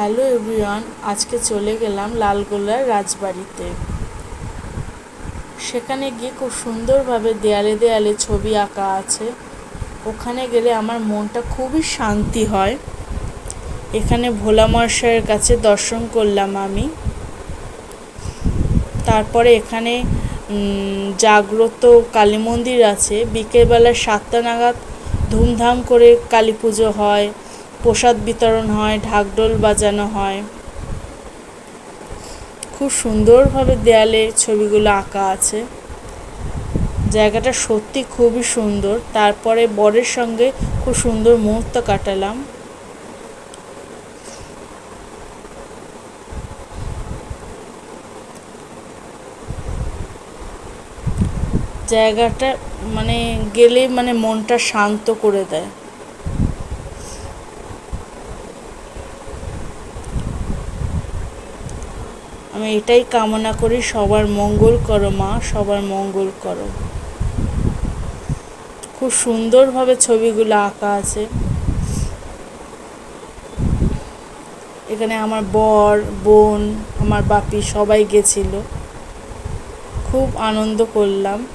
Hello everyone, আজকে চলে গেলাম লালগোলার রাজবাড়িতে। সেখানে গিয়ে খুব সুন্দরভাবে দেয়ালে দেয়ালে ছবি আঁকা আছে। ওখানে গেলে আমার মনটা খুবই শান্তি হয়। এখানে ভোলা মহাশয়ের কাছে দর্শন করলাম আমি। তারপরে এখানে জাগ্রত কালী মন্দির আছে। বিকেলবেলা সাতটা নাগাদ ধুমধাম করে কালী পুজো হয়। প্রসাদ বিতরণ হয়, ঢাকঢোল বাজানো হয়। খুব সুন্দরভাবে দেয়ালে ছবিগুলো আঁকা আছে। জায়গাটা সত্যি খুবই সুন্দর। তারপরে বরের সঙ্গে খুব সুন্দর মুহূর্ত কাটালাম। জায়গাটা মানে গেলে মানে মনটা শান্ত করে দেয়। আমি এটাই কামনা করি, সবার মঙ্গল করো মা, সবার মঙ্গল করো। খুব সুন্দরভাবে ছবিগুলো আঁকা আছে। এখানে আমার বর, বোন, আমার বাপি সবাই গেছিল। খুব আনন্দ করলাম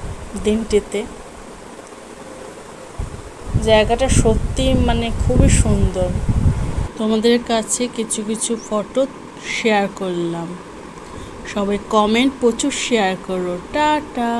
দিনটিতে। জায়গাটা সত্যি মানে খুবই সুন্দর। তোমাদের কাছে কিছু কিছু ফটো শেয়ার করলাম। সবাই কমেন্ট প্রচুর শেয়ার করো টাটা!